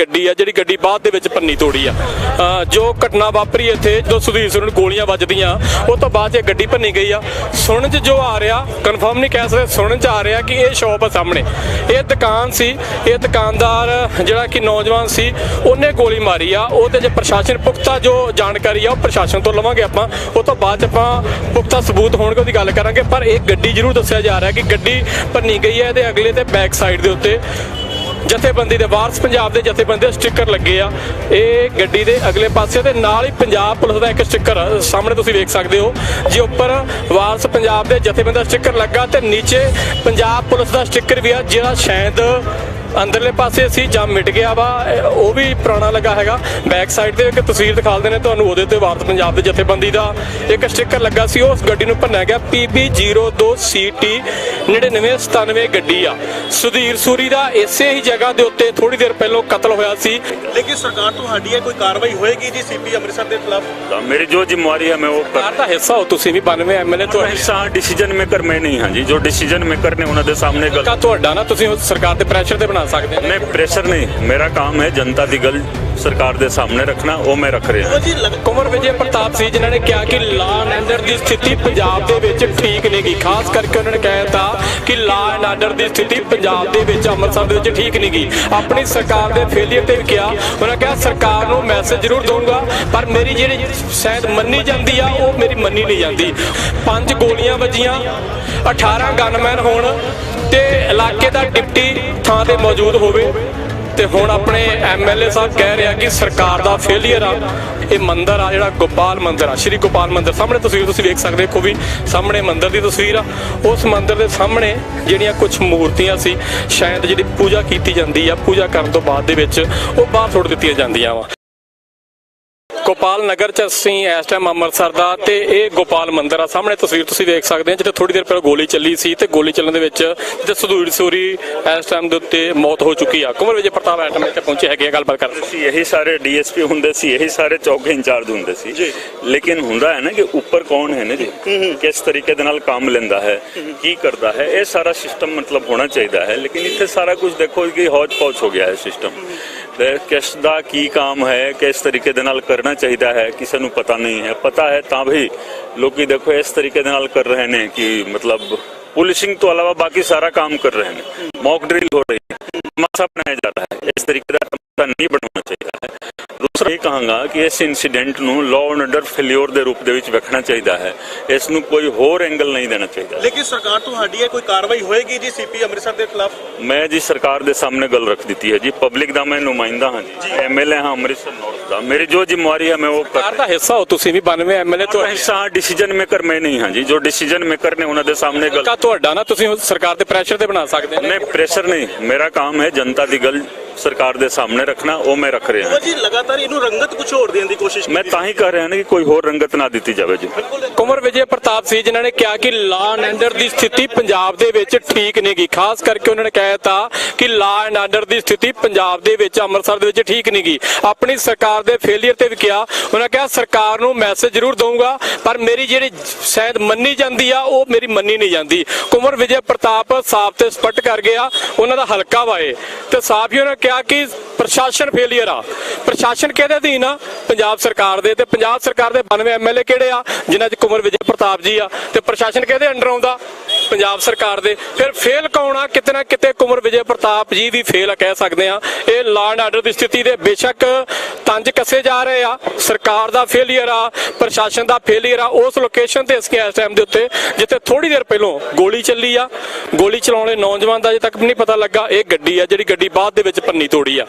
ਗੱਡੀ ਆ, ਜਿਹੜੀ ਗੱਡੀ ਬਾਅਦ ਦੇ ਵਿੱਚ ਪੰਨੀ ਤੋੜੀ ਆ। ਜੋ ਘਟਨਾ ਵਾਪਰੀ ਇੱਥੇ ਜਦੋਂ ਸੁਧੀਰ ਸਿੰਘ ਨੂੰ ਗੋਲੀਆਂ ਵੱਜਦੀਆਂ, ਉਹ ਤੋਂ ਬਾਅਦ ਇਹ ਗੱਡੀ ਭੰਨੀ ਗਈ ਆ। ਸੁਣਨ 'ਚ ਜੋ ਆ ਰਿਹਾ ਕਨਫਰਮ ਨਹੀਂ ਕਹਿ ਸਕਦੇ, ਸੁਣਨ 'ਚ ਆ ਰਿਹਾ ਕਿ ਇਹ ਸ਼ਾਪ ਆ ਸਾਹਮਣੇ। ਇਹ ਦੁਕਾਨ ਸੀ, ਇਹ ਦੁਕਾਨਦਾਰ ਜਿਹੜਾ ਕਿ ਨੌਜਵਾਨ ਸੀ, ਉਹਨੇ ਗੋਲੀ ਮਾਰੀ ਆ। ਉਹਦੇ ਜੇ ਪ੍ਰਸ਼ਾਸਨ ਪੁਖਤਾ ਜੋ ਜਾਣਕਾਰੀ ਆ, ਉਹ ਪ੍ਰਸ਼ਾਸਨ ਤੋਂ ਲਵਾਂਗੇ ਆਪਾਂ। ਉਹ ਤੋਂ ਬਾਅਦ ਆਪਾਂ ਪੁਖਤਾ ਸਬੂਤ ਹੋਣਗੇ, ਉਹਦੀ ਗੱਲ ਕਰਾਂਗੇ। ਪਰ ਇਹ ਗੱਡੀ ਜ਼ਰੂਰ ਦੱਸਿਆ ਜਾ ਰਿਹਾ ਕਿ ਗੱਡੀ ਭੰਨੀ ਗਈ ਹੈ ਇਹਦੇ ਅਗਲੇ ਤੇ ਬੈਕ ਸਾਈਡ ਦੇ ਉੱਤੇ। ਜਥੇਬੰਦੀ ਦੇ ਵਾਰਸ ਪੰਜਾਬ ਦੇ ਜਥੇਬੰਦੀ ਦੇ ਸਟicker ਲੱਗੇ ਆ। ਇਹ ਗੱਡੀ ਦੇ ਅਗਲੇ ਪਾਸੇ ਤੇ ਨਾਲ ਹੀ ਪੰਜਾਬ ਪੁਲਿਸ ਦਾ ਇੱਕ ਸਟicker ਸਾਹਮਣੇ ਤੁਸੀਂ ਵੇਖ ਸਕਦੇ ਹੋ। ਜੇ ਉੱਪਰ ਵਾਰਸ ਪੰਜਾਬ ਦੇ ਜਥੇਬੰਦੀ ਦਾ ਸਟicker ਲੱਗਾ ਤੇ ਨੀਚੇ ਪੰਜਾਬ ਪੁਲਿਸ ਦਾ ਸਟicker ਵੀ ਆ, ਜਿਹੜਾ ਸ਼ਾਇਦ ਅੰਦਰਲੇ ਪਾਸੇ ਅਸੀਂ ਜੰਮ ਮਿਟ ਗਿਆ ਵਾ ਉਹ ਵੀ ਪੁਰਾਣਾ ਲੱਗਾ ਹੈਗਾ। ਬੈਕ ਸਾਈਡ ਤੇ ਇੱਕ ਤਸਵੀਰ ਦਿਖਾਉਂਦੇ ਨੇ ਤੁਹਾਨੂੰ ਉਹਦੇ ਤੇ ਭਾਰਤ ਪੰਜਾਬ ਦੇ ਜਥੇਬੰਦੀ ਦਾ ਇੱਕ ਸਟicker ਲੱਗਾ ਸੀ ਉਸ ਗੱਡੀ ਨੂੰ ਭੰਨਿਆ ਗਿਆ PB02CT 9997 ਗੱਡੀ ਆ। ਸੁਧੀਰ ਸੂਰੀ ਦਾ ਇਸੇ ਹੀ ਜਗ੍ਹਾ ਦੇ ਉੱਤੇ ਥੋੜੀ ਦੇਰ ਪਹਿਲਾਂ ਕਤਲ ਹੋਇਆ ਸੀ। ਲੇਕਿਨ ਸਰਕਾਰ ਤੁਹਾਡੀ ਹੈ ਕੋਈ ਕਾਰਵਾਈ ਹੋਏਗੀ ਜੀ ਸੀਪੀ ਅੰਮ੍ਰਿਤਸਰ ਦੇ ਖਿਲਾਫ? ਮੇਰੀ ਜੋ ਜ਼ਿੰਮੇਵਾਰੀ ਹੈ ਮੈਂ ਉਹ ਸਰਕਾਰ ਦਾ ਹਿੱਸਾ ਹੋ ਤੁਸੀਂ ਵੀ 92 ਐਮਐਲਏ ਤੋਂ ਹਿੱਸਾ ਡਿਸੀਜਨ ਮੇਕਰ ਮੈਂ ਨਹੀਂ ਹਾਂ ਜੀ। ਜੋ ਡਿਸੀਜਨ ਮੇਕਰ ਨੇ ਉਹਨਾਂ ਦੇ ਸਾਹਮਣੇ ਗੱਲ ਤੁਹਾਡਾ ਨਾ ਤੁਸੀਂ ਸਰਕਾਰ ਤੇ ਪ੍ਰੈਸ਼ਰ ਤੇ ਬਣਾ ਬਣਾ ਸਕਦੇ ਨੇ? ਨਹੀਂ ਪ੍ਰੈਸ਼ਰ ਨਹੀਂ। ਮੇਰਾ ਕੰਮ ਹੈ ਜਨਤਾ ਦੀ ਗੱਲ ਸਰਕਾਰ ਦੇ ਸਾਹਮਣੇ ਰੱਖਣਾ ਉਹ ਮੈਂ ਰੱਖ ਰਿਹਾ। ਜੀ ਕੁਮਰ ਵਿਜੇ ਪ੍ਰਤਾਪ ਸਿੰਘ ਜਿਨ੍ਹਾਂ ਨੇ ਕਿਹਾ ਕਿ ਲਾਅ ਐਂਡ ਦੀ ਸਥਿਤੀ ਪੰਜਾਬ ਦੇ ਵਿੱਚ ਠੀਕ ਨਹੀਂਗੀ ਖਾਸ ਕਰਕੇ ਉਹਨਾਂ ਨੇ ਕਹਿਤਾ ਕਿ ਲਾਅ ਐਂਡ ਦੀ ਸਥਿਤੀ ਪੰਜਾਬ ਦੇ ਵਿੱਚ ਅੰਮ੍ਰਿਤਸਰ ਦੇ ਵਿੱਚ ਠੀਕ ਨਹੀਂਗੀ ਆਪਣੀ ਸਰਕਾਰ ਦੇ ਫੇਲਿਅਰ ਤੇ ਕਿਹਾ ਉਹਨਾਂ ਕਿਹਾ ਸਰਕਾਰ ਨੂੰ ਮੈਸੇਜ ਜ਼ਰੂਰ ਦਊਂਗਾ ਪਰ ਮੇਰੀ ਜਿਹੜੀ ਸ਼ਾਇਦ ਮੰਨੀ ਜਾਂਦੀ ਆ ਉਹ ਮੇਰੀ ਮੰਨੀ ਨਹੀਂ ਜਾਂਦੀ। ਪੰਜ ਗੋਲੀਆਂ ਵੱਜੀਆਂ 18 ਗਨਮੈਨ ਹੋਣ ਤੇ ਇਲਾਕੇ ਦਾ ਡਿਪਟੀ ਥਾਂ ਤੇ ਮੌਜੂਦ ਹੋਵੇ ਤੇ ਹੁਣ ਆਪਣੇ ਐਮਐਲਏ ਸਾਹਿਬ ਕਹਿ ਰਿਹਾ ਕਿ ਸਰਕਾਰ ਦਾ ਫੇਲਿਅਰ ਆ, ਇਹ ਮੰਦਰ ਆ, ਜਿਹੜਾ ਗੋਪਾਲ ਮੰਦਰ ਆ, ਸ਼੍ਰੀ ਗੋਪਾਲ ਮੰਦਰ। ਸਾਹਮਣੇ ਤਸਵੀਰ ਤੁਸੀਂ ਵੇਖ ਸਕਦੇ ਹੋ ਵੀ ਸਾਹਮਣੇ ਮੰਦਰ ਦੀ ਤਸਵੀਰ ਆ। ਉਸ ਮੰਦਰ ਦੇ ਸਾਹਮਣੇ ਜਿਹੜੀਆਂ ਕੁਝ ਮੂਰਤੀਆਂ ਸੀ, ਸ਼ਾਇਦ ਜਿਹੜੀ ਪੂਜਾ ਕੀਤੀ ਜਾਂਦੀ ਆ, ਪੂਜਾ ਕਰਨ ਤੋਂ ਬਾਅਦ ਦੇ ਵਿੱਚ ਉਹ ਬਾਹਰ ਸੁੱਟ ਦਿੱਤੀਆਂ ਜਾਂਦੀਆਂ ਵਾ। ਗੋਪਾਲ ਨਗਰ ਚ ਅਸੀਂ ਇਸ ਟਾਈਮ ਅੰਮ੍ਰਿਤਸਰ ਦਾ ਤੇ ਇਹ ਗੋਪਾਲ ਮੰਦਿਰ ਆ। ਸਾਹਮਣੇ ਤਸਵੀਰ ਤੁਸੀਂ ਦੇਖ ਸਕਦੇ ਹੋ ਜਿੱਥੇ ਥੋੜੀ ਦੇਰ ਪਹਿਲਾਂ ਗੋਲੀ ਚੱਲੀ ਸੀ ਤੇ ਗੋਲੀ ਚੱਲਣ ਦੇ ਵਿੱਚ ਜਿੱਥੇ ਸੁਧੂਰ ਸੂਰੀ ਇਸ ਟਾਈਮ ਦੇ ਉੱਤੇ ਮੌਤ ਹੋ ਚੁੱਕੀ ਆ। ਕੁਮਰ ਵਿਜੇ ਪ੍ਰਤਾਪ ਐਟਮ ਇੱਥੇ ਪਹੁੰਚੇ ਹੈਗੇ ਆ ਗੱਲਬਾਤ ਕਰਨ ਸੀ ਇਹੀ ਸਾਰੇ ਡੀਐਸਪੀ ਹੁੰਦੇ ਸੀ ਇਹੀ ਸਾਰੇ ਚੌਕੇ ਇੰਚਾਰਜ ਹੁੰਦੇ ਸੀ। ਲੇਕਿਨ ਹੁੰਦਾ ਹੈ ਨਾ ਕਿ ਉੱਪਰ ਕੌਣ ਹੈ ਨਾ ਜੀ? ਕਿਸ ਤਰੀਕੇ ਦੇ ਨਾਲ ਕੰਮ ਲੈਂਦਾ ਹੈ ਕੀ ਕਰਦਾ ਹੈ ਇਹ ਸਾਰਾ ਸਿਸਟਮ ਮਤਲਬ ਹੋਣਾ ਚਾਹੀਦਾ ਹੈ। ਲੇਕਿਨ ਇੱਥੇ ਸਾਰਾ ਕੁਝ ਦੇਖੋ ਕਿ ਹੌਜ ਪੌਚ ਹੋ ਗਿਆ ਹੈ ਸਿਸਟਮ ਤੇ ਕਿਸ ਦਾ ਕੀ ਕੰਮ ਹੈ, ਕਿਸ ਤਰੀਕੇ ਦੇ ਨਾਲ ਕਰਨਾ ਚਾਹੀਦਾ ਹੈ ਕਿਸੇ ਨੂੰ ਪਤਾ ਨਹੀਂ ਹੈ। ਪਤਾ ਹੈ ਤਾਂ ਵੀ ਲੋਕੀ ਦੇਖੋ ਇਸ ਤਰੀਕੇ ਦੇ ਨਾਲ ਕਰ ਰਹੇ ਨੇ ਕਿ ਮਤਲਬ ਪੁਲਿਸਿੰਗ ਤੋਂ ਇਲਾਵਾ ਬਾਕੀ ਸਾਰਾ ਕੰਮ ਕਰ ਰਹੇ ਨੇ। ਮੌਕ ਡਰਿਲ ਹੋ ਰਹੀ ਹੈ। ਤਮਾਸ਼ਾ ਬਣਾਇਆ ਜਾ ਰਿਹਾ ਹੈ। ਇਸ ਤਰੀਕੇ ਦਾ ਤਮਾਸ਼ਾ ਨਹੀਂ ਬਣਾਉਣਾ ਚਾਹੀਦਾ ਹੈ। ਦੂਸਰਾ ਇਹ ਕਹਾਂਗਾ ਕਿ ਇਸ ਇਨਸੀਡੈਂਟ ਨੂੰ ਲਾਅ ਐਂਡ ਆਰਡਰ ਫੇਲਿਓਰ ਦੇ ਰੂਪ ਦੇ ਵਿੱਚ ਵੇਖਣਾ ਚਾਹੀਦਾ ਹੈ। ਇਸ ਨੂੰ ਕੋਈ ਹੋਰ ਐਂਗਲ ਨਹੀਂ ਦੇਣਾ ਚਾਹੀਦਾ। ਲੇਕਿਨ ਸਰਕਾਰ ਤੁਹਾਡੀ ਹੈ ਕੋਈ ਕਾਰਵਾਈ ਹੋਏਗੀ ਜੀ ਸੀਪੀ ਅੰਮ੍ਰਿਤਸਰ ਦੇ ਖਿਲਾਫ? ਮੈਂ ਜੀ ਸਰਕਾਰ ਦੇ ਸਾਹਮਣੇ ਗੱਲ ਰੱਖ ਦਿੱਤੀ ਹੈ ਜੀ। ਪਬਲਿਕ ਦਾ ਮੈਂ ਨੁਮਾਇੰਦਾ ਹਾਂ ਜੀ। ਐਮਐਲਏ ਹਾਂ ਅੰਮ੍ਰਿਤਸਰ ਨਾਰਥ ਦਾ। ਮੇਰੀ ਜੋ ਜ਼ਿੰਮੇਵਾਰੀ ਹੈ ਮੈਂ ਉਹ ਕਰ ਸਰਕਾਰ ਦਾ ਹਿੱਸਾ ਹੋ ਤੁਸੀਂ ਵੀ 92 ਐਮਐਲਏ ਤੋਂ ਹਿੱਸਾ ਡਿਸੀਜਨ ਮੇਕਰ ਮੈਂ ਨਹੀਂ ਹਾਂ ਜੀ। ਜੋ ਡਿਸੀਜਨ ਮੇਕਰ ਨੇ ਉਹਨਾਂ ਦੇ ਸਾਹਮਣੇ ਗੱਲ ਤੁਹਾਡਾ ਨਾ ਤੁਸੀਂ ਸਰਕਾਰ ਦੇ ਪ੍ਰੈਸ਼ਰ ਤੇ ਬਣਾ ਸਕਦੇ ਨਹੀਂ ਪ੍ਰੈਸ਼ਰ ਨਹੀਂ। ਮੇਰਾ ਕੰਮ ਹੈ ਜਨਤਾ ਦੀ ਗੱਲ ਸਰਕਾਰ ਦੇ ਸਾਹਮਣੇ ਰੱਖਣਾ ਉਹ ਮੈਂ ਰੱਖ ਰਿਹਾ ਜੀ ਲਗਾਤਾਰ ਇਹਨੂੰ ਰੰਗਤ ਕੁਝ ਹੋਰ ਦੇਣ ਦੀ ਕੋਸ਼ਿਸ਼ ਮੈਂ ਤਾਂ ਹੀ ਕਰ ਰਿਹਾ ਨਾ ਕਿ ਕੋਈ ਹੋਰ ਰੰਗਤ ਨਾ ਦਿੱਤੀ ਜਾਵੇ ਜੀ। ਕੁਮਰ ਵਿਜੇ ਪ੍ਰਤਾਪ ਸੀ ਜਿਨ੍ਹਾਂ ਨੇ ਕਿਹਾ ਕਿ ਲਾ ਐਂਡ ਆਰਡਰ ਦੀ ਸਥਿਤੀ ਪੰਜਾਬ ਦੇ ਵਿੱਚ ਠੀਕ ਨਹੀਂ ਗਈ ਖਾਸ ਕਰਕੇ ਉਹਨਾਂ ਨੇ ਕਹਿ ਦਿੱਤਾ ਕਿ ਲਾ ਐਂਡ ਆਰਡਰ ਦੀ ਸਥਿਤੀ ਪੰਜਾਬ ਦੇ ਵਿੱਚ ਅੰਮ੍ਰਿਤਸਰ ਦੇ ਵਿੱਚ ਠੀਕ ਨਹੀਂ ਗਈ ਆਪਣੀ ਸਰਕਾਰ ਦੇ ਫੇਲਿਅਰ ਤੇ ਵੀ ਕਿਹਾ ਉਹਨਾਂ ਕਿਹਾ ਸਰਕਾਰ ਨੂੰ ਮੈਸੇਜ ਜ਼ਰੂਰ ਦਊਂਗਾ ਪਰ ਮੇਰੀ ਜਿਹੜੀ ਸ਼ਾਇਦ ਮੰਨੀ ਜਾਂਦੀ ਆ ਉਹ ਮੇਰੀ ਮੰਨੀ ਨਹੀਂ ਜਾਂਦੀ। ਕੁਮਰ ਵਿਜੇ ਪ੍ਰਤਾਪ ਸਾਫ਼ ਤੇ ਸਪਸ਼ਟ ਕਰ ਗਿਆ ਉਹਨਾਂ ਦਾ ਹਲਕਾ ਵਾਏ। ਤੇ ਸਾਫ਼ ਹੀ ਉਹਨਾਂ ਨੇ ਕਿਹਾ ਕਿ ਪ੍ਰਸ਼ਾਸਨ ਫੇਲਿਅਰ ਆ। ਪ੍ਰਸ਼ਾਸਨ ਕਿਹਦੇ ਅਧੀਨ ਆ? ਪੰਜਾਬ ਸਰਕਾਰ ਦੇ। ਤੇ ਪੰਜਾਬ ਸਰਕਾਰ ਦੇ 92 ਐਮਐਲਏ ਕਿਹੜੇ ਆ? ਜਿਨ੍ਹਾਂ 'ਚ ਕੁਮਰ ਵਿਜੇ ਪ੍ਰਤਾਪ ਜੀ ਆ। ਤੇ ਪ੍ਰਸ਼ਾਸਨ ਕਿਹਦੇ ਅੰਡਰ ਆਉਂਦਾ? ਪੰਜਾਬ ਸਰਕਾਰ ਦੇ। ਫਿਰ ਫੇਲ ਕੌਣ ਆ? ਕਿਤੇ ਨਾ ਕਿਤੇ ਕੁਮਰ ਵਿਜੇ ਪ੍ਰਤਾਪ ਜੀ ਵੀ ਫੇਲ ਆ, ਕਹਿ ਸਕਦੇ ਆ। ਇਹ ਲਾਅ ਐਂਡ ਆਰਡਰ ਦੀ ਸਥਿਤੀ ਦੇ ਬੇਸ਼ੱਕ ਤੰਜ ਕੱਸੇ ਜਾ ਰਹੇ ਆ। ਸਰਕਾਰ ਦਾ ਫੇਲਿਅਰ ਆ, ਪ੍ਰਸ਼ਾਸਨ ਦਾ ਫੇਲਿਅਰ ਆ। ਉਸ ਲੋਕੇਸ਼ਨ ਤੇ ਅਸੀਂ ਇਸ ਟਾਈਮ ਦੇ ਉੱਤੇ, ਜਿੱਥੇ ਥੋੜੀ ਦੇਰ ਪਹਿਲਾਂ ਗੋਲੀ ਚੱਲੀ ਆ। ਗੋਲੀ ਚਲਾਉਣ ਵਾਲੇ ਨੌਜਵਾਨ ਦਾ ਅਜੇ ਤੱਕ ਨਹੀਂ ਪਤਾ ਲੱਗਾ, ਇਹ ਗੱਡੀ ਆ, ਜਿਹੜੀ ਗੱਡੀ ਬਾਅਦ ਦੇ ਵਿੱਚ ਪੰਨੀ ਤੋੜੀ ਆ।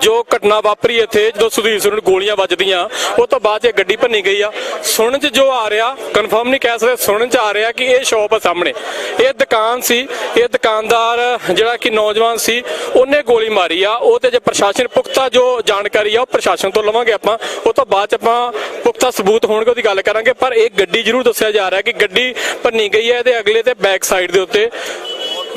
ਜੋ ਘਟਨਾ ਵਾਪਰੀ ਇੱਥੇ, ਜਦੋਂ ਸੁਧੀਰ ਸਿੰਘ ਨੂੰ ਗੋਲੀਆਂ ਵੱਜਦੀਆਂ, ਉਹ ਤੋਂ ਬਾਅਦ 'ਚ ਇਹ ਗੱਡੀ ਭੰਨੀ ਗਈ ਆ। ਸੁਣਨ 'ਚ ਜੋ ਆ ਰਿਹਾ ਕਨਫਰਮ ਨਹੀਂ ਕਹਿ ਸਕਦੇ, ਸੁਣਨ 'ਚ ਆ ਰਿਹਾ ਕਿ ਇਹ ਸ਼ਾਪ ਆ ਸਾਹਮਣੇ। ਇਹ ਦੁਕਾਨ ਸੀ, ਇਹ ਦੁਕਾਨਦਾਰ ਜਿਹੜਾ ਕਿ ਨੌਜਵਾਨ ਸੀ, ਉਹਨੇ ਗੋਲੀ ਮਾਰੀ ਆ ਉਹ ਤੇ ਜੇ ਪ੍ਰਸ਼ਾਸਨ ਪੁਖਤਾ ਜੋ ਜਾਣਕਾਰੀ ਆ, ਉਹ ਪ੍ਰਸ਼ਾਸਨ ਤੋਂ ਲਵਾਂਗੇ ਆਪਾਂ, ਉਹ ਤੋਂ ਬਾਅਦ 'ਚ ਆਪਾਂ ਪੁਖਤਾ ਸਬੂਤ ਹੋਣਗੇ, ਉਹਦੀ ਗੱਲ ਕਰਾਂਗੇ, ਪਰ ਇਹ ਗੱਡੀ ਜ਼ਰੂਰ ਦੱਸਿਆ ਜਾ ਰਿਹਾ ਕਿ ਗੱਡੀ ਭੰਨੀ ਗਈ ਹੈ ਇਹਦੇ ਅਗਲੇ ਤੇ ਬੈਕ ਸਾਈਡ ਦੇ ਉੱਤੇ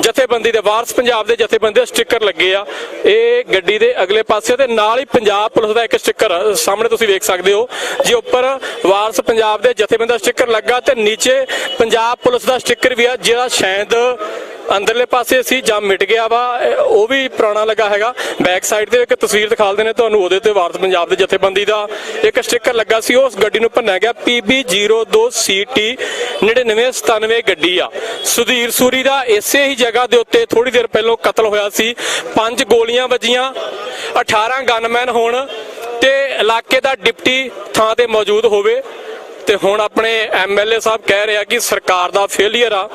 ਜਥੇਬੰਦੀ ਦੇ ਵਾਰਸ ਪੰਜਾਬ ਦੇ ਜਥੇਬੰਦੀ ਦੇ ਸਟicker ਲੱਗੇ ਆ। ਇਹ ਗੱਡੀ ਦੇ ਅਗਲੇ ਪਾਸੇ ਤੇ ਨਾਲ ਹੀ ਪੰਜਾਬ ਪੁਲਿਸ ਦਾ ਇੱਕ ਸਟicker ਸਾਹਮਣੇ ਤੁਸੀਂ ਵੇਖ ਸਕਦੇ ਹੋ, ਜੇ ਉੱਪਰ ਵਾਰਸ ਪੰਜਾਬ ਦੇ ਜਥੇਬੰਦੀ ਦਾ ਸਟicker ਲੱਗਾ ਤੇ ਨੀਚੇ ਪੰਜਾਬ ਪੁਲਿਸ ਦਾ ਸਟicker ਵੀ ਆ, ਜਿਹੜਾ ਸ਼ਾਇਦ ਅੰਦਰਲੇ ਪਾਸੇ ਸੀ ਜਾਂ ਮਿਟ ਗਿਆ ਵਾ ਉਹ ਵੀ ਪੁਰਾਣਾ ਲੱਗਾ ਹੈਗਾ। ਬੈਕ ਸਾਈਡ ਤੇ ਇੱਕ ਤਸਵੀਰ ਦਿਖਾਲਦੇ ਨੇ, ਤੁਹਾਨੂੰ ਉਹਦੇ ਤੇ ਵਾਰਸ ਪੰਜਾਬ ਦੇ ਜਥੇਬੰਦੀ ਦਾ ਇੱਕ ਸਟicker ਲੱਗਾ ਸੀ, ਉਸ ਗੱਡੀ ਨੂੰ ਭੰਨਿਆ ਗਿਆ PB02CT 9997 ਗੱਡੀ ਆ। ਸੁਧੀਰ ਸੂਰੀ ਦਾ ਇਸੇ ਹੀ ਜਗ੍ਹਾ ਦੇ ਉੱਤੇ ਥੋੜੀ ਦੇਰ ਪਹਿਲਾਂ ਕਤਲ ਹੋਇਆ ਸੀ। ਪੰਜ ਗੋਲੀਆਂ ਵੱਜੀਆਂ 18 ਗਨਮੈਨ ਹੋਣ ਤੇ ਇਲਾਕੇ ਦਾ ਡਿਪਟੀ ਥਾਂ ਤੇ ਮੌਜੂਦ ਹੋਵੇ। ਤੇ ਹੁਣ ਆਪਣੇ ਐਮਐਲਏ ਸਾਹਿਬ ਕਹਿ ਰਿਹਾ ਕਿ ਸਰਕਾਰ ਦਾ ਫੇਲਿਅਰ ਆ।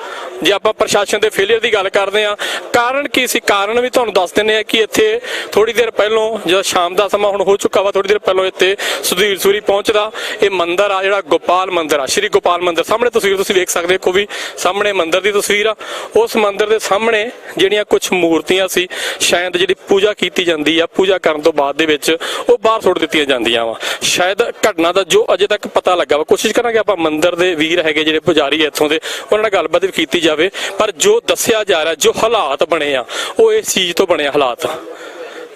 ਜੇ ਆਪਾਂ ਪ੍ਰਸ਼ਾਸਨ ਦੇ ਫੇਲਿਅਰ ਦੀ ਗੱਲ ਕਰਦੇ ਆ ਕਾਰਨ ਕੀ ਸੀ? ਕਾਰਨ ਵੀ ਤੁਹਾਨੂੰ ਦੱਸ ਦਿੰਦੇ ਆ ਕਿ ਇੱਥੇ ਥੋੜੀ ਦੇਰ ਪਹਿਲਾਂ ਜਦੋਂ ਸ਼ਾਮ ਦਾ ਸਮਾਂ ਹੁਣ ਹੋ ਚੁੱਕਾ ਵਾ ਥੋੜੀ ਦੇਰ ਪਹਿਲਾਂ ਇੱਥੇ ਸੁਧੀਰ ਸੂਰੀ ਪਹੁੰਚਦਾ। ਇਹ ਮੰਦਿਰ ਆ, ਜਿਹੜਾ ਗੋਪਾਲ ਮੰਦਿਰ ਆ, ਸ਼੍ਰੀ ਗੋਪਾਲ ਮੰਦਿਰ। ਸਾਹਮਣੇ ਤਸਵੀਰ ਤੁਸੀਂ ਵੇਖ ਸਕਦੇ ਹੋ ਵੀ ਸਾਹਮਣੇ ਮੰਦਿਰ ਦੀ ਤਸਵੀਰ ਆ। ਉਸ ਮੰਦਿਰ ਦੇ ਸਾਹਮਣੇ ਜਿਹੜੀਆਂ ਕੁਝ ਮੂਰਤੀਆਂ ਸੀ, ਸ਼ਾਇਦ ਜਿਹੜੀ ਪੂਜਾ ਕੀਤੀ ਜਾਂਦੀ ਆ, ਪੂਜਾ ਕਰਨ ਤੋਂ ਬਾਅਦ ਦੇ ਵਿੱਚ ਉਹ ਬਾਹਰ ਸੁੱਟ ਦਿੱਤੀਆਂ ਜਾਂਦੀਆਂ ਵਾ। ਸ਼ਾਇਦ ਘਟਨਾ ਦਾ ਜੋ ਅਜੇ ਤੱਕ ਪਤਾ ਲੱਗਾ ਵਾ, ਕੋਸ਼ਿਸ਼ ਕਰਾਂਗੇ ਆਪਾਂ ਮੰਦਿਰ ਦੇ ਵੀਰ ਹੈਗੇ ਜਿਹੜੇ ਪੁਜਾਰੀ ਇੱਥੋਂ ਦੇ, ਉਹਨਾਂ ਨਾਲ ਗੱਲਬਾਤ ਵੀ ਕੀਤੀ ਜਾਵੇ, ਪਰ ਜੋ ਦੱਸਿਆ ਜਾ ਰਿਹਾ, ਜੋ ਹਾਲਾਤ ਬਣੇ ਆ, ਉਹ ਇਸ ਚੀਜ਼ ਤੋਂ ਬਣੇ ਹਾਲਾਤ।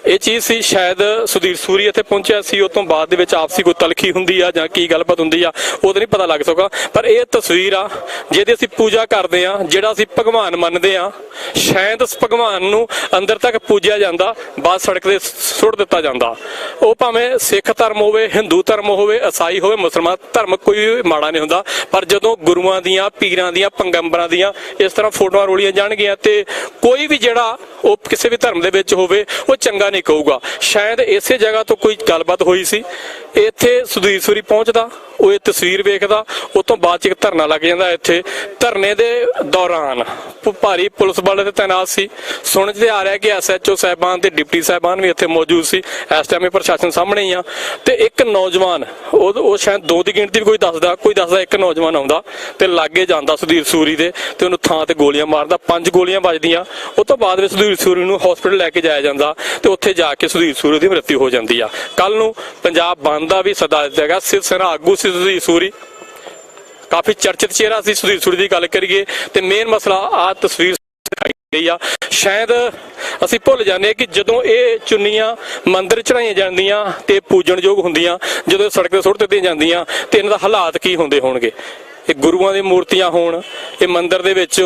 ਇਹ ਚੀਜ਼ ਸੀ, ਸ਼ਾਇਦ ਸੁਧੀਰ ਸੂਰੀ ਇੱਥੇ ਪਹੁੰਚਿਆ ਸੀ ਉਸ ਤੋਂ ਬਾਅਦ ਦੇ ਵਿੱਚ ਆਪਸੀ ਕੋਈ ਤਲਖੀ ਹੁੰਦੀ ਆ ਜਾਂ ਕੀ ਗੱਲਬਾਤ ਹੁੰਦੀ ਆ, ਉਹ ਤਾਂ ਨਹੀਂ ਪਤਾ ਲੱਗ ਸਕਾ ਪਰ ਇਹ ਤਸਵੀਰ ਆ, ਜਿਹਦੀ ਅਸੀਂ ਪੂਜਾ ਕਰਦੇ ਆ, ਜਿਹੜਾ ਅਸੀਂ ਭਗਵਾਨ ਮੰਨਦੇ ਆ, ਸ਼ਾਇਦ ਉਸ ਭਗਵਾਨ ਨੂੰ ਅੰਦਰ ਤੱਕ ਪੂਜਿਆ ਜਾਂਦਾ, ਬਾਅਦ ਸੜਕ ਤੇ ਸੁੱਟ ਦਿੱਤਾ ਜਾਂਦਾ। ਉਹ ਭਾਵੇਂ ਸਿੱਖ ਧਰਮ ਹੋਵੇ, ਹਿੰਦੂ ਧਰਮ ਹੋਵੇ ਈਸਾਈ ਹੋਵੇ, ਮੁਸਲਮਾਨ ਧਰਮ ਕੋਈ ਵੀ ਮਾੜਾ ਨਹੀਂ ਹੁੰਦਾ, ਪਰ ਜਦੋਂ ਗੁਰੂਆਂ ਦੀਆਂ, ਪੀਰਾਂ ਦੀਆਂ, ਪੰਗੰਬਰਾਂ ਦੀਆਂ ਇਸ ਤਰ੍ਹਾਂ ਫੋਟੋਆਂ ਰੋਲੀਆਂ ਜਾਣਗੀਆਂ ਤੇ ਕੋਈ ਵੀ ਜਿਹੜਾ ਉਹ ਕਿਸੇ ਵੀ ਧਰਮ ਦੇ ਵਿੱਚ ਹੋਵੇ, ਉਹ ਚੰਗਾ ਨਹੀਂ ਕਹੂਗਾ। ਸ਼ਾਇਦ ਇਸੇ ਜਗ੍ਹਾ ਤੋਂ ਕੋਈ ਗੱਲਬਾਤ ਹੋਈ ਸੀ। ਇੱਥੇ ਸੁਧੀਰ ਸੂਰੀ ਪਹੁੰਚਦਾ, ਉਹ ਇਹ ਤਸਵੀਰ ਵੇਖਦਾ ਉਸ ਤੋਂ ਬਾਅਦ ਇੱਕ ਧਰਨਾ ਲੱਗ ਜਾਂਦਾ ਇੱਥੇ। ਧਰਨੇ ਦੇ ਦੌਰਾਨ ਭਾਰੀ ਪੁਲਿਸ ਵਾਲੇ ਤੇ ਤਾਇਨਾਤ ਸੀ। ਸੁਣ ਚ ਆ ਰਿਹਾ ਕਿ ਐਸਐਚਓ ਸਾਹਿਬਾਨ ਤੇ ਡਿਪਟੀ ਸਾਹਿਬਾਨ ਵੀ ਇੱਥੇ ਮੌਜੂਦ ਸੀ। ਇਸ ਟਾਈਮ ਇਹ ਪ੍ਰਸ਼ਾਸਨ ਸਾਹਮਣੇ ਹੀ ਆ। ਤੇ ਇੱਕ ਨੌਜਵਾਨ, ਉਹ ਉਹ ਸ਼ਾਇਦ ਦੋ ਦੀ ਗਿਣਤੀ ਵੀ ਕੋਈ ਦੱਸਦਾ ਕੋਈ ਦੱਸਦਾ ਇੱਕ ਨੌਜਵਾਨ ਆਉਂਦਾ ਤੇ ਲਾਗੇ ਜਾਂਦਾ ਸੁਧੀਰ ਸੂਰੀ ਦੇ ਤੇ ਉਹਨੂੰ ਥਾਂ ਤੇ ਗੋਲੀਆਂ ਮਾਰਦਾ। ਪੰਜ ਗੋਲੀਆਂ ਵੱਜਦੀਆਂ। ਉਹ ਤੋਂ ਬਾਅਦ ਵਿੱਚ ਸੁਧੀਰ ਸੂਰੀ ਨੂੰ ਹਸਪੀਟਲ ਲੈ ਕੇ ਜਾਇਆ ਜਾਂਦਾ ਤੇ ਉੱਥੇ ਜਾ ਕੇ ਸੁਧੀਰ ਸੂਰੀ ਦੀ ਮ੍ਰਿਤੂ ਹੋ ਜਾਂਦੀ ਆ। ਕੱਲ ਨੂੰ ਪੰਜਾਬ ਬੰਦ ਦਾ ਵੀ ਸੱਦਾ ਦਿੱਤਾ ਗਿਆ। ਸਿਵ ਸੈਨਾ ਆਗੂ ਸੁਧੀਰ ਸੂਰੀ। ਕਾਫੀ ਚਰਚਿਤ ਚਿਹਰਾ ਸੀ ਸੁਧੀਰ ਸੂਰੀ ਦੀ ਗੱਲ ਕਰੀਏ ਤੇ ਮੇਨ ਮਸਲਾ ਆ ਤਸਵੀਰ ਗਈ ਆ। ਸ਼ਾਇਦ ਅਸੀਂ ਭੁੱਲ ਜਾਂਦੇ ਹਾਂ ਕਿ ਜਦੋਂ ਇਹ ਚੁੰਨੀਆਂ ਮੰਦਿਰ ਚੜਾਈਆਂ ਜਾਂਦੀਆਂ ਤੇ ਪੂਜਣਯੋਗ ਹੁੰਦੀਆਂ, ਜਦੋਂ ਇਹ ਸੜਕ ਤੇ ਸੁੱਟ ਦਿੱਤੀਆਂ ਜਾਂਦੀਆਂ ਤੇ ਇਹਨਾਂ ਦਾ ਹਾਲਾਤ ਕੀ ਹੁੰਦੇ ਹੋਣਗੇ। ਇਹ ਗੁਰੂਆਂ ਦੀ ਮੂਰਤੀਆਂ ਹੋਣ ਇਹ ਮੰਦਿਰ ਦੇ ਵਿੱਚ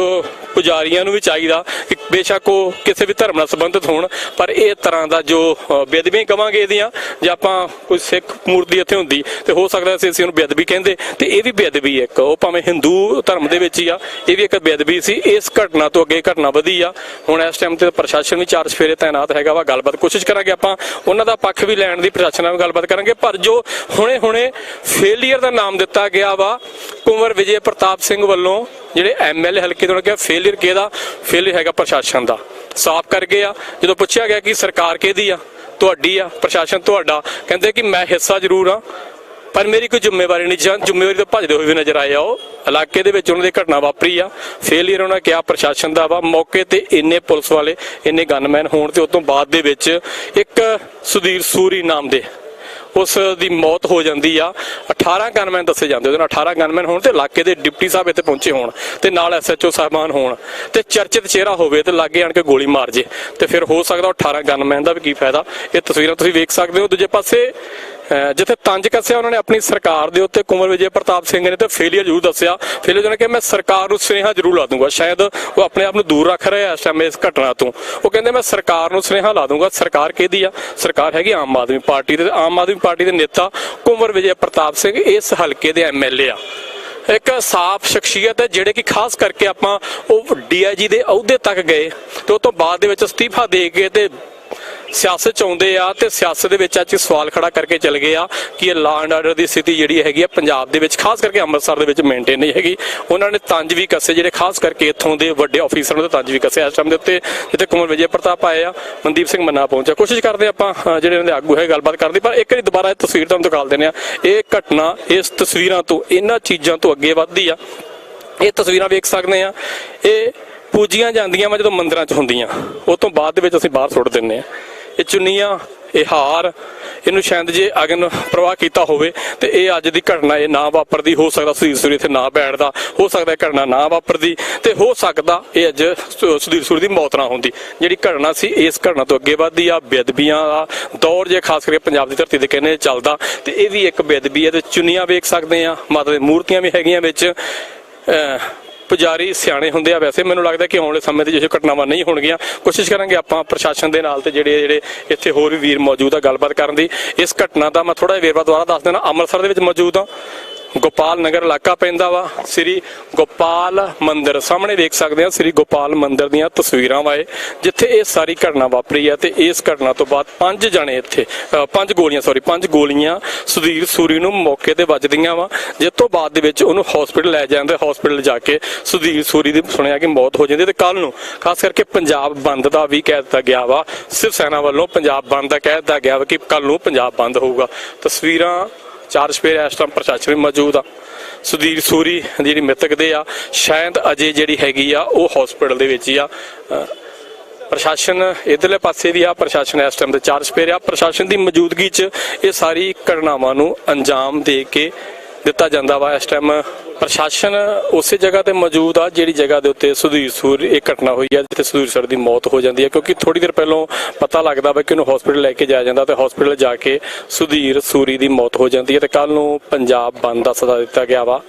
ਪੁਜਾਰੀਆਂ ਨੂੰ ਵੀ ਚਾਹੀਦਾ ਕਿ ਬੇਸ਼ੱਕ ਉਹ ਕਿਸੇ ਵੀ ਧਰਮ ਨਾਲ ਸੰਬੰਧਿਤ ਹੋਣ ਪਰ ਇਹ ਤਰ੍ਹਾਂ ਦਾ ਜੋ ਅ, ਕਵਾਂਗੇ ਇਹਦੀਆਂ ਜੇ ਆਪਾਂ ਕੋਈ ਸਿੱਖ ਮੂਰਤੀ ਇੱਥੇ ਹੁੰਦੀ ਤੇ ਹੋ ਸਕਦਾ ਸੀ ਅਸੀਂ ਉਹਨੂੰ ਬੇਅਦਬੀ ਕਹਿੰਦੇ ਤੇ ਇਹ ਵੀ ਬੇਅਦਬੀ ਇੱਕ ਉਹ ਭਾਵੇਂ ਹਿੰਦੂ ਧਰਮ ਦੇ ਵਿੱਚ ਹੀ ਆ ਇਹ ਵੀ ਇੱਕ ਬੇਅਦਬੀ ਸੀ ਇਸ ਘਟਨਾ ਤੋਂ ਅੱਗੇ ਘਟਨਾ ਵਧੀ ਆ। ਹੁਣ ਇਸ ਟਾਈਮ ਤੇ ਪ੍ਰਸ਼ਾਸਨ ਵੀ ਚਾਰ ਸਫੇਰੇ ਤਾਇਨਾਤ ਹੈਗਾ ਵਾ ਗੱਲਬਾਤ ਕੋਸ਼ਿਸ਼ ਕਰਾਂਗੇ ਆਪਾਂ ਉਹਨਾਂ ਦਾ ਪੱਖ ਵੀ ਲੈਣ ਦੀ ਪ੍ਰਸ਼ਾਸਨ ਨਾਲ ਗੱਲਬਾਤ ਕਰਾਂਗੇ ਪਰ ਜੋ ਹੁਣੇ ਹੁਣੇ ਫੇਲਿਅਰ ਦਾ ਨਾਮ ਦਿੱਤਾ ਗਿਆ ਵਾ ਕੁੰਵਰ ਵਿਜੇ ਪ੍ਰਤਾਪ ਸਿੰਘ ਵੱਲੋਂ ਜਿਹੜੇ ਐਮਐਲਏ ਹਲਕੇ ਤੋਂ ਕਿਹਾ ਫੇਲਿਅਰ ਕਿਹਦਾ ਫੇਲਿਅਰ ਹੈਗਾ ਪ੍ਰਸ਼ਾਸਨ ਦਾ। ਸਾਫ਼ ਕਰ ਆ। ਜਦੋਂ ਪੁੱਛਿਆ ਗਿਆ ਕਿ ਸਰਕਾਰ ਕਿਹਦੀ ਆ? ਤੁਹਾਡੀ ਆ, ਪ੍ਰਸ਼ਾਸਨ ਤੁਹਾਡਾ। ਕਹਿੰਦੇ ਕਿ ਮੈਂ ਹਿੱਸਾ ਜ਼ਰੂਰ ਆ, ਪਰ ਮੇਰੀ ਕੋਈ ਜ਼ਿੰਮੇਵਾਰੀ ਨਹੀਂ। ਜਾਂ ਜ਼ਿੰਮੇਵਾਰੀ ਤੋਂ ਭੱਜਦੇ ਹੋਏ ਵੀ ਨਜ਼ਰ ਆਏ ਆ ਉਹ। ਇਲਾਕੇ ਦੇ ਵਿੱਚ ਉਹਨਾਂ ਦੀ ਘਟਨਾ ਵਾਪਰੀ ਆ। ਫੇਲਿਅਰ ਉਹਨਾਂ ਕਿਹਾ ਪ੍ਰਸ਼ਾਸਨ ਦਾ ਵਾ। ਮੌਕੇ ਤੇ ਇੰਨੇ ਪੁਲਿਸ ਵਾਲੇ, ਇੰਨੇ ਗਨਮੈਨ ਹੋਣ ਤੇ ਉਸ ਤੋਂ ਬਾਅਦ ਦੇ ਵਿੱਚ ਇੱਕ ਸੁਧੀਰ ਸੂਰੀ ਨਾਮ ਦੇ ਉਸ ਦੀ ਮੌਤ ਹੋ ਜਾਂਦੀ ਆ। 18 ਗਨਮੈਨ ਦੱਸੇ ਜਾਂਦੇ ਉਹਦੇ ਨਾਲ 18 ਗਨਮੈਨ ਹੋਣ ਤੇ ਇਲਾਕੇ ਦੇ ਡਿਪਟੀ ਸਾਹਿਬ ਇੱਥੇ ਪਹੁੰਚੇ ਹੋਣ ਤੇ ਨਾਲ ਐਸਐਚਓ ਸਾਹਿਬਾਨ ਹੋਣ ਤੇ ਚਰਚਿਤ ਚਿਹਰਾ ਹੋਵੇ ਤੇ ਲਾਗੇ ਆਣ ਕੇ ਗੋਲੀ ਮਾਰ ਜੇ ਤੇ ਫਿਰ ਹੋ ਸਕਦਾ ਉਹ 18 ਗਨਮੈਨ ਦਾ ਵੀ ਕੀ ਫਾਇਦਾ। ਇਹ ਤਸਵੀਰਾਂ ਤੁਸੀਂ ਵੇਖ ਸਕਦੇ ਹੋ। ਦੂਜੇ ਪਾਸੇ ਜਿੱਥੇ ਤੰਜ ਕੱਸਿਆ ਉਹਨਾਂ ਨੇ ਆਪਣੀ ਸਰਕਾਰ ਦੇ ਉੱਤੇ, ਕੁੰਵਰ ਵਿਜੇ ਪ੍ਰਤਾਪ ਸਿੰਘ ਨੇ ਤੇ ਫੇਲਿਅਰ ਜ਼ਰੂਰ ਦੱਸਿਆ। ਫੇਲਿਅਰ ਜਿਹਨੇ ਕਿ ਮੈਂ ਸਰਕਾਰ ਨੂੰ ਸੁਨੇਹਾ ਜ਼ਰੂਰ ਲਾ ਦੂੰਗਾ। ਸ਼ਾਇਦ ਉਹ ਆਪਣੇ ਆਪ ਨੂੰ ਦੂਰ ਰੱਖ ਰਿਹਾ ਇਸ ਟਾਈਮ ਇਸ ਘਟਨਾ ਤੋਂ। ਉਹ ਕਹਿੰਦੇ ਮੈਂ ਸਰਕਾਰ ਨੂੰ ਸੁਨੇਹਾ ਲਾ ਦੂੰਗਾ। ਸਰਕਾਰ ਕਿਹਦੀ ਆ? ਸਰਕਾਰ ਹੈਗੀ ਆਮ ਆਦਮੀ ਪਾਰਟੀ ਦੇ, ਆਮ ਆਦਮੀ ਪਾਰਟੀ ਦੇ ਨੇਤਾ ਕੁੰਵਰ ਵਿਜੇ ਪ੍ਰਤਾਪ ਸਿੰਘ ਇਸ ਹਲਕੇ ਦੇ ਐਮਐਲਏ ਆ। ਇੱਕ ਸਾਫ਼ ਸ਼ਖਸੀਅਤ ਹੈ, ਜਿਹੜੇ ਕਿ ਖਾਸ ਕਰਕੇ ਆਪਾਂ ਉਹ ਡੀਆਈਜੀ ਦੇ ਅਹੁਦੇ ਤੱਕ ਗਏ ਤੇ ਉਸ ਤੋਂ ਬਾਅਦ ਦੇ ਵਿੱਚ ਅਸਤੀਫਾ ਦੇ ਕੇ ਤੇ ਸਿਆਸਤ ਚ ਆਉਂਦੇ ਆ ਤੇ ਸਿਆਸਤ ਦੇ ਵਿੱਚ ਅੱਜ ਸਵਾਲ ਖੜਾ ਕਰਕੇ ਚਲ ਗਏ ਆ ਕਿ ਇਹ ਲਾਅ ਐਂਡ ਆਰਡਰ ਦੀ ਸਥਿਤੀ ਜਿਹੜੀ ਹੈਗੀ ਆ ਪੰਜਾਬ ਦੇ ਵਿੱਚ, ਖਾਸ ਕਰਕੇ ਅੰਮ੍ਰਿਤਸਰ ਦੇ ਵਿੱਚ ਮੇਨਟੇਨ ਨਹੀਂ ਹੈਗੀ। ਉਹਨਾਂ ਨੇ ਤੰਜ ਵੀ ਕੱਸੇ ਜਿਹੜੇ ਖਾਸ ਕਰਕੇ ਇੱਥੋਂ ਦੇ ਵੱਡੇ ਅਫੀਸਰਾਂ ਦੇ ਤੰਜ ਵੀ ਕੱਸੇ ਇਸ ਟਾਈਮ ਦੇ ਉੱਤੇ, ਜਿੱਥੇ ਕੁਮਰ ਵਿਜੇ ਪ੍ਰਤਾਪ ਆਏ ਆ, ਮਨਦੀਪ ਸਿੰਘ ਮੰਨਾ ਪਹੁੰਚਿਆ। ਕੋਸ਼ਿਸ਼ ਕਰਦੇ ਆਪਾਂ ਜਿਹੜੇ ਇਹਨਾਂ ਦੇ ਆਗੂ ਹੈ ਗੱਲਬਾਤ ਕਰਦੇ ਪਰ ਇੱਕ ਵਾਰੀ ਦੁਬਾਰਾ ਇਹ ਤਸਵੀਰ ਤੁਹਾਨੂੰ ਦਿਖਾ ਦਿੰਦੇ ਆ ਇਹ ਘਟਨਾ ਇਸ ਤਸਵੀਰਾਂ ਤੋਂ, ਇਹਨਾਂ ਚੀਜ਼ਾਂ ਤੋਂ ਅੱਗੇ ਵੱਧਦੀ ਆ। ਇਹ ਤਸਵੀਰਾਂ ਵੇਖ ਸਕਦੇ ਆ ਇਹ ਪੂਜੀਆਂ ਜਾਂਦੀਆਂ ਵਾ ਜਦੋਂ ਮੰਦਿਰਾਂ 'ਚ ਹੁੰਦੀਆਂ। ਉਸ ਤੋਂ ਬਾਅਦ ਦੇ ਵਿੱਚ ਅਸੀਂ ਬਾਹਰ ਸੁੱਟ ਦਿੰਨੇ ਆ ਇਹ ਚੁੰਨੀਆਂ, ਇਹ ਹਾਰ, ਇਹਨੂੰ ਸ਼ਾਇਦ ਜੇ ਅਗਨ ਪ੍ਰਵਾਹ ਕੀਤਾ ਹੋਵੇ, ਤੇ ਇਹ ਅੱਜ ਦੀ ਘਟਨਾ ਇਹ ਨਾ ਵਾਪਰਦੀ, ਹੋ ਸਕਦਾ ਸੁਧੀਰ ਸੂਰੀ ਇੱਥੇ ਨਾ ਬੈਠਦਾ, ਹੋ ਸਕਦਾ ਇਹ ਘਟਨਾ ਨਾ ਵਾਪਰਦੀ, ਤੇ ਹੋ ਸਕਦਾ ਇਹ ਅੱਜ ਸੁਧੀਰ ਸੂਰੀ ਦੀ ਮੌਤ ਨਾ ਹੁੰਦੀ। ਜਿਹੜੀ ਘਟਨਾ ਸੀ, ਇਸ ਘਟਨਾ ਤੋਂ ਅੱਗੇ ਵੱਧਦੀ ਆ, ਬੇਅਦਬੀਆਂ ਦਾ ਦੌਰ ਜੇ ਖਾਸ ਕਰਕੇ ਪੰਜਾਬ ਦੀ ਧਰਤੀ ਤੇ ਕਹਿੰਦੇ ਚੱਲਦਾ, ਤੇ ਇਹ ਵੀ ਇੱਕ ਬੇਅਦਬੀ ਹੈ, ਤੇ ਚੁੰਨੀਆਂ ਵੇਖ ਸਕਦੇ ਆ, ਮਾਤਾ ਦੀਆਂ ਮੂਰਤੀਆਂ ਵੀ ਹੈਗੀਆਂ ਵਿੱਚ, ਅਹ ਪੁਜਾਰੀ ਸਿਆਣੇ ਹੁੰਦੇ ਆ, ਵੈਸੇ ਮੈਨੂੰ ਲੱਗਦਾ ਕਿ ਆਉਣ ਵਾਲੇ ਸਮੇਂ 'ਤੇ ਜਿਹੇ ਘਟਨਾਵਾਂ ਨਹੀਂ ਹੋਣਗੀਆਂ। ਕੋਸ਼ਿਸ਼ ਕਰਾਂਗੇ ਆਪਾਂ ਪ੍ਰਸ਼ਾਸਨ ਦੇ ਨਾਲ ਤੇ ਜਿਹੜੇ ਜਿਹੜੇ ਇੱਥੇ ਹੋਰ ਵੀ ਵੀਰ ਮੌਜੂਦ ਆ ਗੱਲਬਾਤ ਕਰਨ ਦੀ। ਇਸ ਘਟਨਾ ਦਾ ਮੈਂ ਥੋੜਾ ਜਿਹਾ ਵੇਰਵਾ ਦੁਆਰਾ ਦੱਸ ਦੇਣਾ ਅੰਮ੍ਰਿਤਸਰ ਦੇ ਵਿੱਚ ਮੌਜੂਦ ਆ ਗੋਪਾਲ ਨਗਰ ਇਲਾਕਾ ਪੈਂਦਾ ਵਾ। ਸ੍ਰੀ ਗੋਪਾਲ ਮੰਦਿਰ ਸਾਹਮਣੇ ਦੇਖ ਸਕਦੇ ਆ, ਸ੍ਰੀ ਗੋਪਾਲ ਮੰਦਿਰ ਦੀਆਂ ਤਸਵੀਰਾਂ ਵਾਏ ਜਿੱਥੇ ਇਹ ਸਾਰੀ ਘਟਨਾ ਵਾਪਰੀ ਹੈ ਤੇ ਇਸ ਘਟਨਾ ਤੋਂ ਬਾਅਦ ਪੰਜ ਜਣੇ ਇੱਥੇ ਪੰਜ ਗੋਲੀਆਂ ਸੌਰੀ ਪੰਜ ਗੋਲੀਆਂ ਸੁਧੀਰ ਸੂਰੀ ਨੂੰ ਮੌਕੇ ਤੇ ਵੱਜਦੀਆਂ ਵਾ, ਜਿਸ ਤੋਂ ਬਾਅਦ ਦੇ ਵਿੱਚ ਉਹਨੂੰ ਹਸਪੀਟਲ ਲੈ ਜਾਂਦੇ ਹਸਪੀਟਲ ਜਾ ਕੇ ਸੁਧੀਰ ਸੂਰੀ ਦੀ ਸੁਣਿਆ ਕਿ ਮੌਤ ਹੋ ਜਾਂਦੀ ਤੇ ਕੱਲ ਨੂੰ ਖਾਸ ਕਰਕੇ ਪੰਜਾਬ ਬੰਦ ਦਾ ਵੀ ਕਹਿ ਦਿੱਤਾ ਗਿਆ ਵਾ। ਸਿਵ ਸੈਨਾ ਵੱਲੋਂ ਪੰਜਾਬ ਬੰਦ ਦਾ ਕਹਿ ਦਿੱਤਾ ਗਿਆ ਵਾ ਕਿ ਕੱਲ ਨੂੰ ਪੰਜਾਬ ਬੰਦ ਹੋਊਗਾ। ਤਸਵੀਰਾਂ ਚਾਰ ਸਪੇਰ ਇਸ ਟਾਈਮ ਪ੍ਰਸ਼ਾਸਨ ਵੀ ਮੌਜੂਦ ਆ। ਸੁਧੀਰ ਸੂਰੀ ਜਿਹੜੀ ਮ੍ਰਿਤਕ ਦੇ ਆ, ਸ਼ਾਇਦ ਅਜੇ ਜਿਹੜੀ ਹੈਗੀ ਆ, ਉਹ ਹਸਪੀਟਲ ਦੇ ਵਿੱਚ ਹੀ ਆ। ਪ੍ਰਸ਼ਾਸਨ ਇਧਰਲੇ ਪਾਸੇ ਵੀ ਆ, ਪ੍ਰਸ਼ਾਸਨ ਇਸ ਟਾਈਮ ਤੇ ਚਾਰ ਸਪੇਰ ਆ। ਪ੍ਰਸ਼ਾਸਨ ਦੀ ਮੌਜੂਦਗੀ 'ਚ ਇਹ ਸਾਰੀ ਘਟਨਾਵਾਂ ਨੂੰ ਅੰਜਾਮ ਦੇ ਕੇ ਦਿੱਤਾ ਜਾਂਦਾ ਵਾ ਇਸ ਟਾਈਮ ਪ੍ਰਸ਼ਾਸਨ ਉਸੇ ਜਗ੍ਹਾ ਤੇ ਮੌਜੂਦ ਆ ਜਿਹੜੀ ਜਗ੍ਹਾ ਦੇ ਉੱਤੇ ਸੁਧੀਰ ਸੂਰ ਇਹ ਘਟਨਾ ਹੋਈ ਆ, ਜਿੱਥੇ ਸੁਧੀਰ ਸਰ ਦੀ ਮੌਤ ਹੋ ਜਾਂਦੀ ਹੈ ਕਿਉਂਕਿ ਥੋੜੀ ਦੇਰ ਪਹਿਲਾਂ ਪਤਾ ਲੱਗਦਾ ਵਾ ਕਿ ਉਹਨੂੰ ਹਸਪੀਟਲ ਲੈ ਕੇ ਜਾਇਆ ਜਾਂਦਾ ਤੇ ਹਸਪੀਟਲ ਜਾ ਕੇ ਸੁਧੀਰ ਸੂਰੀ ਦੀ ਮੌਤ ਹੋ ਜਾਂਦੀ ਹੈ ਤੇ ਕੱਲ ਨੂੰ ਪੰਜਾਬ ਬੰਦ ਦਾ ਸੱਦਾ ਦਿੱਤਾ ਗਿਆ ਵਾ।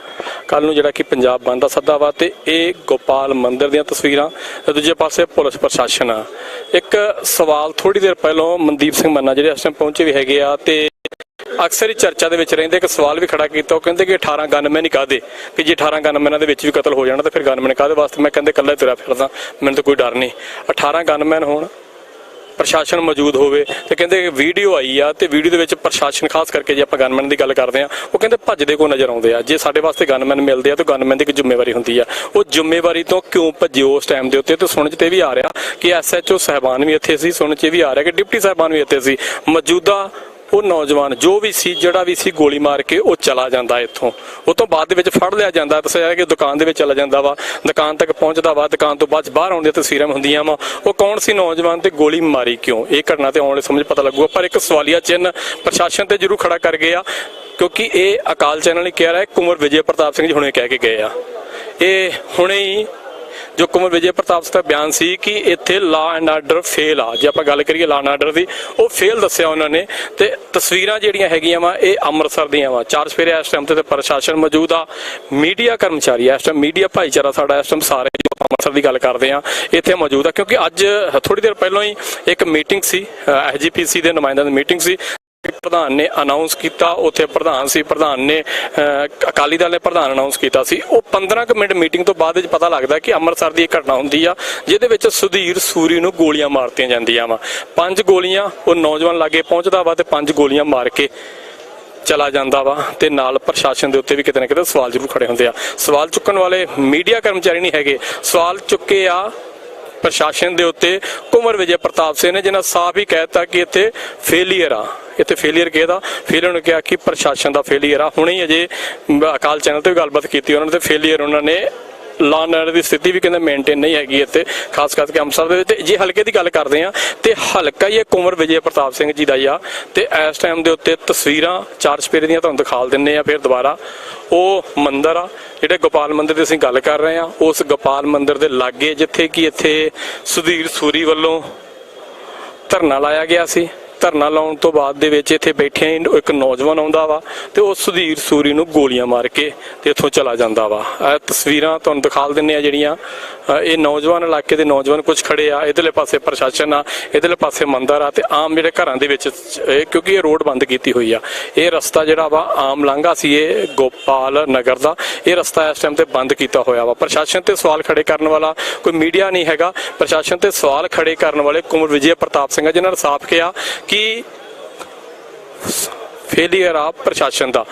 ਕੱਲ ਨੂੰ ਜਿਹੜਾ ਕਿ ਪੰਜਾਬ ਬੰਦ ਦਾ ਸੱਦਾ ਵਾ ਤੇ ਇਹ ਗੋਪਾਲ ਮੰਦਿਰ ਦੀਆਂ ਤਸਵੀਰਾਂ ਤੇ ਦੂਜੇ ਪਾਸੇ ਪੁਲਿਸ ਪ੍ਰਸ਼ਾਸਨ ਆ। ਇੱਕ ਸਵਾਲ ਥੋੜੀ ਦੇਰ ਪਹਿਲਾਂ ਮਨਦੀਪ ਸਿੰਘ ਮੰਨਾ ਜਿਹੜੇ ਇਸ ਟਾਈਮ ਪਹੁੰਚੇ ਵੀ ਹੈਗੇ ਆ ਤੇ ਅਕਸਰ ਹੀ ਚਰਚਾ ਦੇ ਵਿੱਚ ਰਹਿੰਦੇ, ਇੱਕ ਸਵਾਲ ਵੀ ਖੜਾ ਕੀਤਾ, ਉਹ ਕਹਿੰਦੇ ਕਿ 18 ਗਨਮੈਨ ਹੀ ਕਾਦੇ ਕਿ ਜੇ 18 ਗਨਮੈਨਾਂ ਦੇ ਵਿੱਚ ਵੀ ਕਤਲ ਹੋ ਜਾਣਾ ਤਾਂ ਫਿਰ ਗਨਮੈਨ ਕਾਦੇ ਵਾਸਤੇ? ਮੈਂ ਕਹਿੰਦੇ ਇਕੱਲਾ ਤੁਰਿਆ ਫਿਰਦਾ, ਮੈਨੂੰ ਤਾਂ ਕੋਈ ਡਰ ਨਹੀਂ। 18 ਗਨਮੈਨ ਹੋਣ, ਪ੍ਰਸ਼ਾਸਨ ਮੌਜੂਦ ਹੋਵੇ, ਤੇ ਕਹਿੰਦੇ ਵੀਡੀਓ ਆਈ ਆ, ਤੇ ਵੀਡੀਓ ਦੇ ਵਿੱਚ ਪ੍ਰਸ਼ਾਸਨ ਖਾਸ ਕਰਕੇ ਜੇ ਆਪਾਂ ਗਨਮੈਨ ਦੀ ਗੱਲ ਕਰਦੇ ਆ ਉਹ ਕਹਿੰਦੇ ਭੱਜਦੇ ਕੋ ਨਜ਼ਰ ਆਉਂਦੇ ਆ? ਜੇ ਸਾਡੇ ਵਾਸਤੇ ਗਨਮੈਨ ਮਿਲਦੇ ਆ, ਤਾਂ ਗਨਮੈਨ ਦੀ ਇੱਕ ਜ਼ਿੰਮੇਵਾਰੀ ਹੁੰਦੀ ਆ। ਉਹ ਜ਼ਿੰਮੇਵਾਰੀ ਤੋਂ ਕਿਉਂ ਭੱਜੇ ਉਸ ਟਾਈਮ ਦੇ ਉੱਤੇ? ਤੇ ਸੁਣਨ ਚ ਤੇ ਵੀ ਆ ਰਿਹਾ ਕਿ ਐਸਐਚਓ ਸਹਿਬਾਨ ਵੀ ਇੱਥੇ ਸੀ, ਸੁਣਨ ਚ ਵੀ ਆ ਰਿਹਾ ਕਿ ਡਿਪਟੀ ਸਾਹਿਬਾਨ ਵੀ ਇੱਥੇ ਸੀ। ਮੌਜੂਦਾ ਉਹ ਨੌਜਵਾਨ ਜੋ ਵੀ ਸੀ, ਜਿਹੜਾ ਵੀ ਸੀ ਗੋਲੀ ਮਾਰ ਕੇ ਉਹ ਚਲਾ ਜਾਂਦਾ ਇੱਥੋਂ। ਉਹ ਤੋਂ ਬਾਅਦ ਦੇ ਵਿੱਚ ਫੜ ਲਿਆ ਜਾਂਦਾ। ਦੱਸਿਆ ਜਾ ਰਿਹਾ ਕਿ ਦੁਕਾਨ ਦੇ ਵਿੱਚ ਚਲਾ ਜਾਂਦਾ ਵਾ। ਦੁਕਾਨ ਤੱਕ ਪਹੁੰਚਦਾ ਵਾ। ਦੁਕਾਨ ਤੋਂ ਬਾਅਦ ਬਾਹਰ ਆਉਣ ਦੀਆਂ ਤਸਵੀਰਾਂ ਹੁੰਦੀਆਂ ਵਾ। ਉਹ ਕੌਣ ਸੀ ਨੌਜਵਾਨ ਤੇ ਗੋਲੀ ਮਾਰੀ ਕਿਉਂ? ਇਹ ਘਟਨਾ ਤੇ ਆਉਣ ਵਾਲੇ ਸਮਝ ਪਤਾ ਲੱਗੂਗਾ। ਪਰ ਇੱਕ ਸਵਾਲੀਆ ਚਿੰਨ ਪ੍ਰਸ਼ਾਸਨ ਤੇ ਜ਼ਰੂਰ ਖੜਾ ਕਰ ਗਿਆ। ਕਿਉਂਕਿ ਇਹ ਅਕਾਲ ਚੈਨਲ ਨੇ ਕਿਹਾ ਰਿਹਾ ਕੁਮਰ ਵਿਜੇ ਪ੍ਰਤਾਪ ਸਿੰਘ ਜੀ ਹੁਣੇ ਕਹਿ ਕੇ ਗਏ ਆ। ਇਹ ਹੁਣੇ ਹੀ ਜੋ ਕੁਮਰ ਵਿਜੇ ਪ੍ਰਤਾਪ ਸਿੰਘ ਦਾ ਬਿਆਨ ਸੀ ਕਿ ਇੱਥੇ ਲਾ ਐਂਡ ਆਰਡਰ ਫੇਲ ਆ। ਜੇ ਆਪਾਂ ਗੱਲ ਕਰੀਏ ਲਾ ਐਂਡ ਆਰਡਰ ਦੀ, ਉਹ ਫੇਲ ਦੱਸਿਆ ਉਹਨਾਂ ਨੇ ਤੇ ਤਸਵੀਰਾਂ ਜਿਹੜੀਆਂ ਹੈਗੀਆਂ ਵਾ, ਇਹ ਅੰਮ੍ਰਿਤਸਰ ਦੀਆਂ ਵਾ। ਚਾਰ ਸਵੇਰੇ ਇਸ ਟਾਈਮ ਤੇ ਪ੍ਰਸ਼ਾਸਨ ਮੌਜੂਦ ਆ ਮੀਡੀਆ ਕਰਮਚਾਰੀ ਆ। ਇਸ ਟਾਈਮ ਮੀਡੀਆ ਭਾਈਚਾਰਾ ਸਾਡਾ ਇਸ ਟਾਈਮ ਸਾਰੇ ਜੋ ਅੰਮ੍ਰਿਤਸਰ ਦੀ ਗੱਲ ਕਰਦੇ ਆ, ਇੱਥੇ ਮੌਜੂਦ ਆ। ਕਿਉਂਕਿ ਅੱਜ ਥੋੜੀ ਦੇਰ ਪਹਿਲਾਂ ਹੀ ਇੱਕ ਮੀਟਿੰਗ ਸੀ ਐਸਜੀਪੀਸੀ ਦੇ ਨੁਮਾਇੰਦਿਆਂ ਦੀ ਮੀਟਿੰਗ ਸੀ। ਪ੍ਰਧਾਨ ਨੇ ਅਨਾਉਂਸ ਕੀਤਾ, ਉੱਥੇ ਪ੍ਰਧਾਨ ਸੀ, ਪ੍ਰਧਾਨ ਨੇ ਅਕਾਲੀ ਦਲ ਨੇ ਪ੍ਰਧਾਨ ਅਨਾਉਂਸ ਕੀਤਾ ਸੀ। ਉਹ 15 ਮਿੰਟ ਮੀਟਿੰਗ ਤੋਂ ਬਾਅਦ ਵਿੱਚ ਪਤਾ ਲੱਗਦਾ ਕਿ ਅੰਮ੍ਰਿਤਸਰ ਦੀ ਇੱਕ ਘਟਨਾ ਹੁੰਦੀ ਆ, ਜਿਹਦੇ ਵਿੱਚ ਸੁਧੀਰ ਸੂਰੀ ਨੂੰ ਗੋਲੀਆਂ ਮਾਰਤੀਆਂ ਜਾਂਦੀਆਂ ਵਾ। ਪੰਜ ਗੋਲੀਆਂ, ਉਹ ਨੌਜਵਾਨ ਲਾਗੇ ਪਹੁੰਚਦਾ ਵਾ ਤੇ ਪੰਜ ਗੋਲੀਆਂ ਮਾਰ ਕੇ ਚਲਾ ਜਾਂਦਾ ਵਾ ਤੇ ਨਾਲ ਪ੍ਰਸ਼ਾਸਨ ਦੇ ਉੱਤੇ ਵੀ ਕਿਤੇ ਨਾ ਕਿਤੇ ਸਵਾਲ ਜ਼ਰੂਰ ਖੜੇ ਹੁੰਦੇ ਆ। ਸਵਾਲ ਚੁੱਕਣ ਵਾਲੇ ਮੀਡੀਆ ਕਰਮਚਾਰੀ ਨਹੀਂ ਹੈਗੇ। ਸਵਾਲ ਚੁੱਕੇ ਆ ਪ੍ਰਸ਼ਾਸਨ ਦੇ ਉੱਤੇ ਕੁਮਰ ਵਿਜੇ ਪ੍ਰਤਾਪ ਸਿੰਘ ਨੇ ਜਿਹਨਾਂ ਸਾਫ਼ ਹੀ ਕਹਿਤਾ ਕਿ ਇੱਥੇ ਫੇਲੀਅਰ ਆ। ਇੱਥੇ ਫੇਲੀਅਰ ਕਿਹਦਾ? ਫੇਲੀਅਰ ਨੇ ਕਿਹਾ ਕਿ ਪ੍ਰਸ਼ਾਸਨ ਦਾ ਫੇਲੀਅਰ ਆ। ਹੁਣੇ ਹੀ ਅਜੇ ਅਕਾਲ ਚੈਨਲ ਤੇ ਵੀ ਗੱਲਬਾਤ ਕੀਤੀ, ਉਹਨਾਂ ਨੇ ਤੇ ਫੇਲੀਅਰ ਉਹਨਾਂ ਨੇ ਲਾ ਐਂਡ ਦੀ ਸਥਿਤੀ ਵੀ ਕਹਿੰਦੇ ਮੇਨਟੇਨ ਨਹੀਂ ਹੈਗੀ ਇੱਥੇ, ਖਾਸ ਕਰਕੇ ਅੰਮ੍ਰਿਤਸਰ ਦੇ ਵਿੱਚ। ਜੇ ਹਲਕੇ ਦੀ ਗੱਲ ਕਰਦੇ ਆ ਤੇ ਹਲਕਾ ਹੀ ਇਹ ਕੁਮਰ ਵਿਜੇ ਪ੍ਰਤਾਪ ਸਿੰਘ ਜੀ ਦਾ ਹੀ ਆ। ਤੇ ਇਸ ਟਾਈਮ ਦੇ ਉੱਤੇ ਤਸਵੀਰਾਂ ਚਾਰ ਸਪੇਰੇ ਦੀਆਂ ਤੁਹਾਨੂੰ ਦਿਖਾਲ ਦਿੰਨੇ ਆ ਫਿਰ ਦੁਬਾਰਾ। ਉਹ ਮੰਦਿਰ ਆ, ਜਿਹੜੇ ਗੋਪਾਲ ਮੰਦਿਰ ਦੀ ਅਸੀਂ ਗੱਲ ਕਰ ਰਹੇ ਆ ਉਸ ਗੋਪਾਲ ਮੰਦਿਰ ਦੇ ਲਾਗੇ ਜਿੱਥੇ ਕਿ ਇੱਥੇ ਸੁਧੀਰ ਸੂਰੀ ਵੱਲੋਂ ਧਰਨਾ ਲਾਇਆ ਗਿਆ ਸੀ। ਧਰਨਾ ਲਾਉਣ ਤੋਂ ਬਾਅਦ ਦੇ ਵਿੱਚ ਇੱਥੇ ਬੈਠੇ ਇੱਕ ਨੌਜਵਾਨ ਆਉਂਦਾ ਵਾ ਤੇ ਉਹ ਸੁਧੀਰ ਸੂਰੀ ਨੂੰ ਗੋਲੀਆਂ ਮਾਰ ਕੇ ਤੇ ਇੱਥੋਂ ਚਲਾ ਜਾਂਦਾ ਵਾ। ਇਹ ਤਸਵੀਰਾਂ ਤੁਹਾਨੂੰ ਦਿਖਾਲ ਦਿੰਨੇ ਆ ਜਿਹੜੀਆਂ ਇਹ ਨੌਜਵਾਨ ਇਲਾਕੇ ਦੇ ਨੌਜਵਾਨ ਕੁਝ ਖੜੇ ਆ, ਇਧਰਲੇ ਪਾਸੇ ਪ੍ਰਸ਼ਾਸਨ ਆ, ਇਧਰਲੇ ਪਾਸੇ ਮੰਦਰ ਆ ਤੇ ਆਮ ਜਿਹੜੇ ਘਰਾਂ ਦੇ ਵਿੱਚ ਕਿਉਂਕਿ ਇਹ ਰੋਡ ਬੰਦ ਕੀਤੀ ਹੋਈ ਆ। ਇਹ ਰਸਤਾ ਜਿਹੜਾ ਵਾ ਆਮ ਲਾਂਘਾ ਸੀ, ਇਹ ਗੋਪਾਲ ਨਗਰ ਦਾ। ਇਹ ਰਸਤਾ ਇਸ ਟਾਈਮ ਤੇ ਬੰਦ ਕੀਤਾ ਹੋਇਆ ਵਾ। ਪ੍ਰਸ਼ਾਸਨ ਤੇ ਸਵਾਲ ਖੜੇ ਕਰਨ ਵਾਲਾ ਕੋਈ ਮੀਡੀਆ ਨਹੀਂ ਹੈਗਾ। ਪ੍ਰਸ਼ਾਸਨ ਤੇ ਸਵਾਲ ਖੜੇ ਕਰਨ ਵਾਲੇ ਕੁਮਰ ਵਿਜੇ ਪ੍ਰਤਾਪ ਸਿੰਘ ਆ, ਜਿਨ੍ਹਾਂ ਨੇ ਸਾਫ਼ ਕਿਹਾ ਕਿ ਫੇਲੀਅਰ ਆ ਪ੍ਰਸ਼ਾਸਨ ਦਾ।